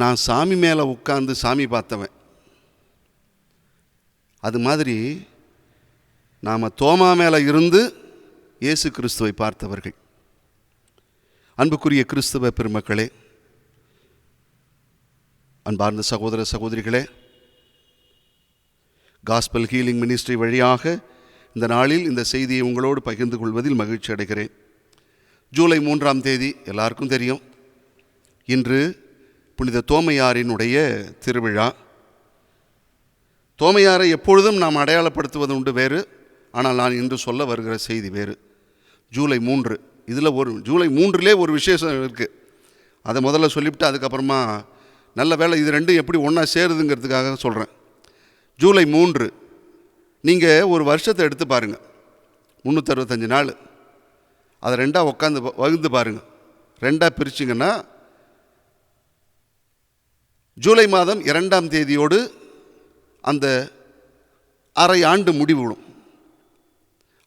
நான் சாமி மேலே உட்காந்து சாமி பார்த்தவன். அது மாதிரி நாம் தோமா மேலே இருந்து இயேசு கிறிஸ்துவை பார்த்தவர்கள். அன்புக்குரிய கிறிஸ்துவ பெருமக்களே அன்பார்ந்த சகோதர சகோதரிகளே காஸ்பல் ஹீலிங் மினிஸ்ட்ரி வழியாக இந்த நாளில் இந்த செய்தியை உங்களோடு பகிர்ந்து கொள்வதில் மகிழ்ச்சி அடைகிறேன். ஜூலை மூன்றாம் தேதி எல்லாருக்கும் தெரியும். இன்று புனித தோமையாரினுடைய திருவிழா. தோமையாரை எப்பொழுதும் நாம் அடையாளப்படுத்துவது உண்டு வேறு ஆனால் நான் இன்று சொல்ல வருகிற செய்தி வேறு. ஜூலை மூன்று இதில் ஒரு ஜூலை மூன்றிலே ஒரு விசேஷம் இருக்குது அதை முதல்ல சொல்லிவிட்டு அதுக்கப்புறமா நல்ல வேலை இது ரெண்டும் எப்படி ஒன்றா சேருதுங்கிறதுக்காக சொல்கிறேன் ஜூலை மூன்று நீங்கள் ஒரு வருஷத்தை எடுத்து பாருங்கள் முந்நூற்றறுபத்தஞ்சு நாள். அதை ரெண்டாக உட்காந்து வகுந்து பாருங்கள் ரெண்டாக பிரிச்சிங்கன்னா ஜூலை மாதம் இரண்டாம் தேதியோடு அந்த அரை ஆண்டு முடிவிடும்.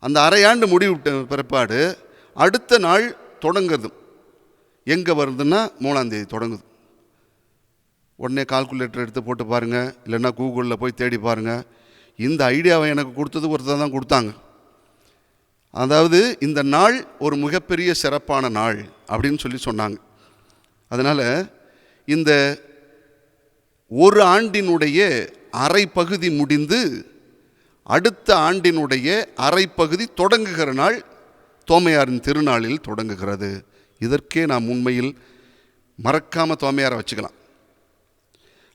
அந்த அரை ஆண்டு முடிவிட்ட பிற்பாடு அடுத்த நாள் தொடங்குறது எங்கே வருதுன்னா மூணாம் தேதி தொடங்குது. உடனே கால்குலேட்டர் எடுத்து போட்டு பாருங்கள் இல்லைன்னா கூகுளில் போய் தேடி பாருங்கள் இந்த ஐடியாவை எனக்கு கொடுத்தது ஒருத்தர் தான் கொடுத்தாங்க. அதாவது இந்த நாள் ஒரு மிகப்பெரிய சிறப்பான நாள் அப்படின்னு சொல்லி சொன்னாங்க. அதனால் இந்த ஒரு ஆண்டினுடைய அரை பகுதி முடிந்து அடுத்த ஆண்டினுடைய அரை பகுதி தொடங்குகிற நாள் தோமையாரின் திருநாளில் தொடங்குகிறது. இதற்கே நாம் உண்மையில் மறக்காமல் தோமையாரை வச்சுக்கலாம்.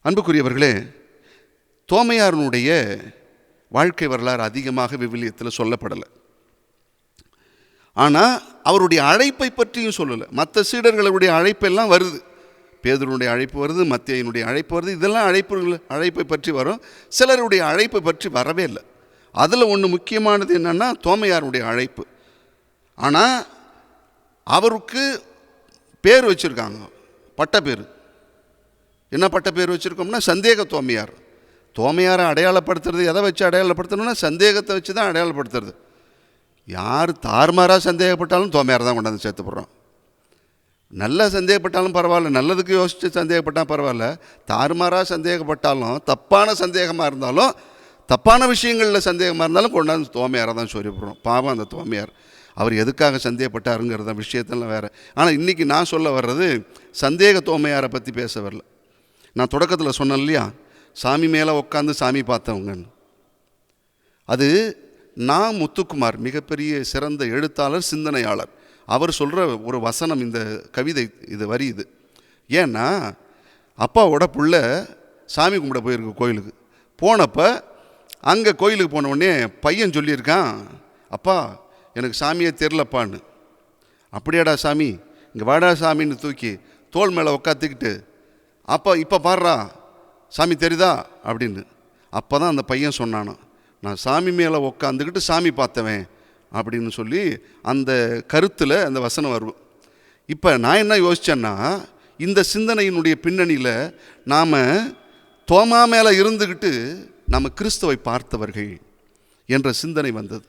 அன்புக்குரியவர்களே தோமையாரனுடைய வாழ்க்கை வரலாறு அதிகமாக விவிலியத்தில் சொல்லப்படலை. ஆனால் அவருடைய அழைப்பை பற்றியும் சொல்லலை. மற்ற சீடர்களுடைய அழைப்பெல்லாம் வருது. பேதருடைய அழைப்பு வருது மத்தியினுடைய அழைப்பு வருது. இதெல்லாம் அழைப்புகள் அழைப்பை பற்றி வரும். சிலருடைய அழைப்பை பற்றி வரவே இல்லை. அதில் ஒன்று முக்கியமானது என்னென்னா தோமையாருடைய அழைப்பு. ஆனால் அவருக்கு பேர் வச்சுருக்காங்க. பட்ட பேர். என்ன பட்ட பேர் வச்சுருக்கோம்னா சந்தேக தோமையார். தோமையாரை அடையாளப்படுத்துறது எதை வச்சு அடையாளப்படுத்தணும்னா சந்தேகத்தை வச்சு தான் அடையாளப்படுத்துறது. யார் தார்மாராக சந்தேகப்பட்டாலும் தோமையார் தான் கொண்டாந்து சேர்த்து போடுறோம். நல்லா சந்தேகப்பட்டாலும் பரவாயில்ல நல்லதுக்கு யோசித்து சந்தேகப்பட்டால் பரவாயில்ல. தாறுமாறாக சந்தேகப்பட்டாலும் தப்பான சந்தேகமாக இருந்தாலும் தப்பான விஷயங்களில் சந்தேகமாக இருந்தாலும் கொண்டாந்து தோமையாரை தான் சொல்லிவிடுறோம். பாவம் அந்த தோமையார் அவர் எதுக்காக சந்தேகப்பட்டாருங்கிறத விஷயத்தெல்லாம் வேறு. ஆனால் இன்றைக்கி நான் சொல்ல வர்றது சந்தேக தோமையாரை பற்றி பேச வரல. நான் தொடக்கத்தில் சொன்னேன் இல்லையா? சாமி மேலே உட்காந்து சாமி பார்த்தவங்கன்னு. அது நான் முத்துக்குமார் மிகப்பெரிய சிறந்த எழுத்தாளர் சிந்தனையாளர். அவர் சொல்கிற ஒரு வசனம் இந்த கவிதை இது வரி இது. ஏன்னா அப்பாவோட புள்ள சாமி கும்பிட போயிருக்கு கோயிலுக்கு. போனப்போ அங்கே கோயிலுக்கு போன உடனே பையன் சொல்லியிருக்கான் அப்பா எனக்கு சாமியே தெரிலப்பான்னு. அப்படியாடா சாமி இங்கே வாடா சாமின்னு தூக்கி தோல் மேலே உக்காத்துக்கிட்டு அப்பா இப்போ பாடுறா சாமி தெரியுதா? அப்படின்னு. அப்போ தான் அந்த பையன் சொன்னானோ நான் சாமி மேலே உக்காந்துக்கிட்டு சாமி பார்த்தவன் அப்படின்னு சொல்லி அந்த கருத்தில் அந்த வசனம் வரும் இப்போ நான் என்ன யோசித்தேன்னா இந்த சிந்தனையினுடைய பின்னணியில் நாம் தோமா மேலே இருந்துக்கிட்டு நம்ம கிறிஸ்துவை பார்த்தவர்கள் என்ற சிந்தனை வந்தது.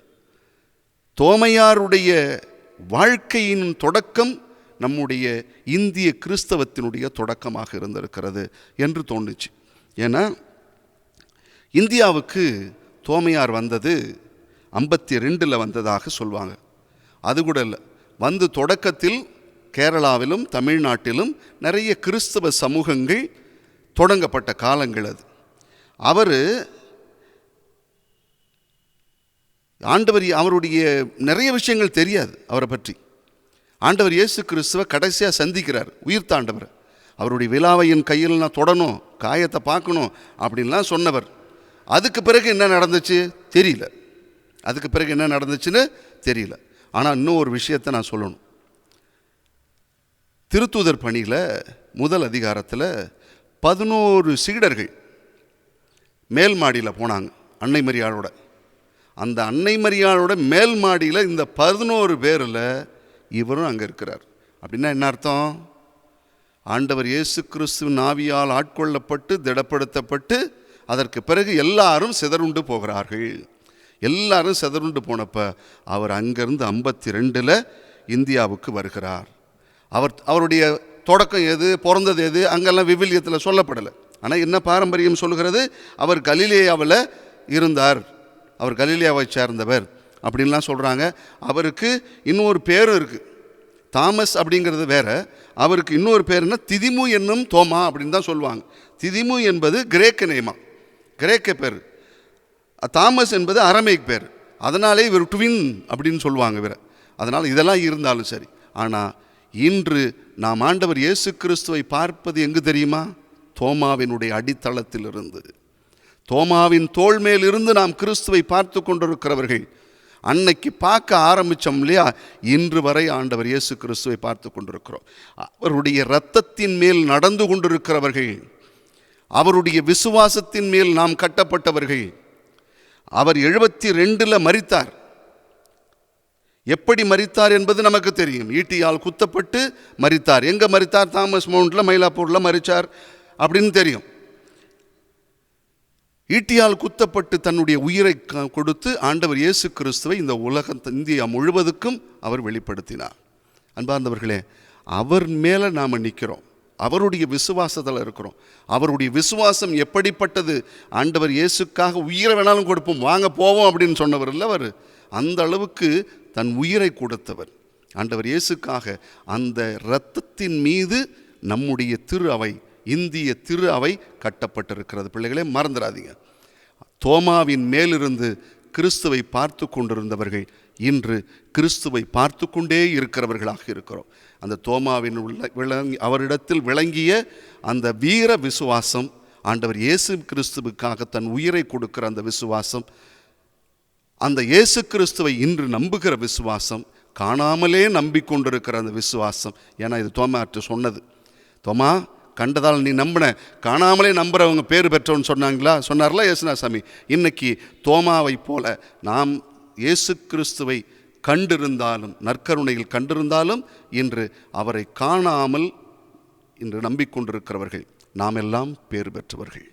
தோமையாருடைய வாழ்க்கையின் தொடக்கம் நம்முடைய இந்திய கிறிஸ்தவத்தினுடைய தொடக்கமாக இருந்திருக்கிறது என்று தோணுச்சு. ஏன்னா இந்தியாவுக்கு தோமையார் வந்தது ஐம்பத்தி ரெண்டில் வந்ததாக சொல்லுவாங்க அது கூட இல்லை. வந்து தொடக்கத்தில் கேரளாவிலும் தமிழ்நாட்டிலும் நிறைய கிறிஸ்தவ சமூகங்கள் தொடங்கப்பட்ட காலங்கள் அது. அவர் ஆண்டவர் அவருடைய நிறைய விஷயங்கள் தெரியாது அவரை பற்றி. ஆண்டவர் இயேசு கிறிஸ்துவ கடைசியாக சந்திக்கிறார் உயிர்த்தாண்டவர். அவருடைய விழாவை என் கையில் நான் தொடணும் காயத்தை பார்க்கணும் அப்படின்லாம் சொன்னவர். அதுக்கு பிறகு என்ன நடந்துச்சு? தெரியல. அதுக்கு பிறகு என்ன நடந்துச்சுன்னு தெரியல. ஆனால் இன்னும் ஒரு விஷயத்தை நான் சொல்லணும். திருத்தூதர் பணியில் முதல் அதிகாரத்தில் பதினோரு சீடர்கள் மேல் மாடியில் போனாங்க அன்னை மரியாளோட. அந்த அன்னை மரியாளோட மேல் மாடியில் இந்த பதினோரு பேரில் இவரும் அங்கே இருக்கிறார். அப்படின்னா என்ன அர்த்தம்? ஆண்டவர் இயேசு கிறிஸ்துவின் ஆவியால் ஆட்கொள்ளப்பட்டு திடப்படுத்தப்பட்டு அதற்கு பிறகு எல்லாரும் சிதறுண்டு போகிறார்கள். எல்லாரும் செதறுண்டு போனப்போ அவர் அங்கேருந்து ஐம்பத்தி ரெண்டில் இந்தியாவுக்கு வருகிறார். அவர் அவருடைய தொடக்கம் எது பிறந்தது எது அங்கெல்லாம் விவிலியத்தில் சொல்லப்படலை. ஆனால் என்ன பாரம்பரியம் சொல்லுகிறது? அவர் கலிலேயாவில் இருந்தார். அவர் கலிலேயாவை சேர்ந்தவர் அப்படின்லாம் சொல்கிறாங்க. அவருக்கு இன்னொரு பேரும் இருக்குது தாமஸ் அப்படிங்கிறது வேற. அவருக்கு இன்னொரு பேருன்னா திதிமு என்னும் தோமா அப்படின்னு தான் சொல்லுவாங்க. திதிமு என்பது கிரேக்க நேமா. கிரேக்க பேர். தாமஸ் என்பது அரமேக் பேர். அதனாலே இவர் ட்வின் அப்படின்னு சொல்லுவாங்க இவரை. அதனால் இதெல்லாம் இருந்தாலும் சரி. ஆனால் இன்று நாம் ஆண்டவர் இயேசு கிறிஸ்துவை பார்ப்பது எங்கு தெரியுமா? தோமாவினுடைய அடித்தளத்திலிருந்து. தோமாவின் தோள் மேல் இருந்து நாம் கிறிஸ்துவை பார்த்து கொண்டிருக்கிறவர்கள் அன்னைக்கு பார்க்க ஆரம்பித்தோம் இல்லையா? இன்று வரை ஆண்டவர் இயேசு கிறிஸ்துவை பார்த்து கொண்டிருக்கிறோம். அவருடைய இரத்தத்தின் மேல் நடந்து கொண்டிருக்கிறவர்கள் அவருடைய விசுவாசத்தின் மேல் நாம் கட்டப்பட்டவர்கள் அவர் எழுபத்தி ரெண்டில் மறித்தார் எப்படி மறித்தார் என்பது நமக்கு தெரியும். ஈட்டியால் குத்தப்பட்டு மறித்தார் எங்கே மறித்தார் தாமஸ் மவுண்டில் மயிலாப்பூரில் மரித்தார் அப்படின்னு தெரியும். ஈட்டியால் குத்தப்பட்டு தன்னுடைய உயிரை க- கொடுத்து ஆண்டவர் இயேசு கிறிஸ்துவை இந்த உலகம் இந்தியா முழுவதுக்கும் அவர் வெளிப்படுத்தினார். அன்பார்ந்தவர்களே அவர் மேலே நாம் நிற்கிறோம் அவருடைய விசுவாசத்தில் இருக்கிறோம். அவருடைய விசுவாசம் எப்படிப்பட்டது? ஆண்டவர் இயேசுக்காக உயிரை வேணாலும் கொடுப்போம் வாங்க போவோம் அப்படின்னு சொன்னவர் இல்லை அவர். அந்த அளவுக்கு தன் உயிரை கொடுத்தவர். ஆண்டவர் இயேசுக்காக அந்த இரத்தத்தின் மீது நம்முடைய திரு அவை இந்திய திரு அவை கட்டப்பட்டிருக்கிறது. பிள்ளைகளே மறந்துடாதீங்க. தோமாவின் மேலிருந்து கிறிஸ்துவை பார்த்து கொண்டிருந்தவர்கள் இன்று கிறிஸ்துவை பார்த்து கொண்டே இருக்கிறவர்களாக இருக்கிறோம். அந்த தோமாவின் உள்ள விளங்கி அவரிடத்தில் விளங்கிய அந்த வீர விசுவாசம் ஆண்டவர் இயேசு கிறிஸ்துவுக்காக தன் உயிரை கொடுக்கிற அந்த விசுவாசம் அந்த இயேசு கிறிஸ்துவை இன்று நம்புகிற விசுவாசம் காணாமலே நம்பிக்கொண்டிருக்கிற அந்த விசுவாசம் ஏன்னா இது தோமாற்று சொன்னது. தோமா கண்டதால் நீ நம்பின காணாமலே நம்புறவங்க பேர் பெற்றோன்னு சொன்னாங்களா? சொன்னார்ல யேசுனா சாமி. இன்னைக்கு தோமாவை போல நாம் இயேசு கிறிஸ்துவை கண்டிருந்தாலும் நற்கருணையில் கண்டிருந்தாலும் இன்று அவரை காணாமல் இன்று நம்பிக்கொண்டிருக்கிறவர்கள். நாம் எல்லாம் பேர் பெற்றவர்கள்.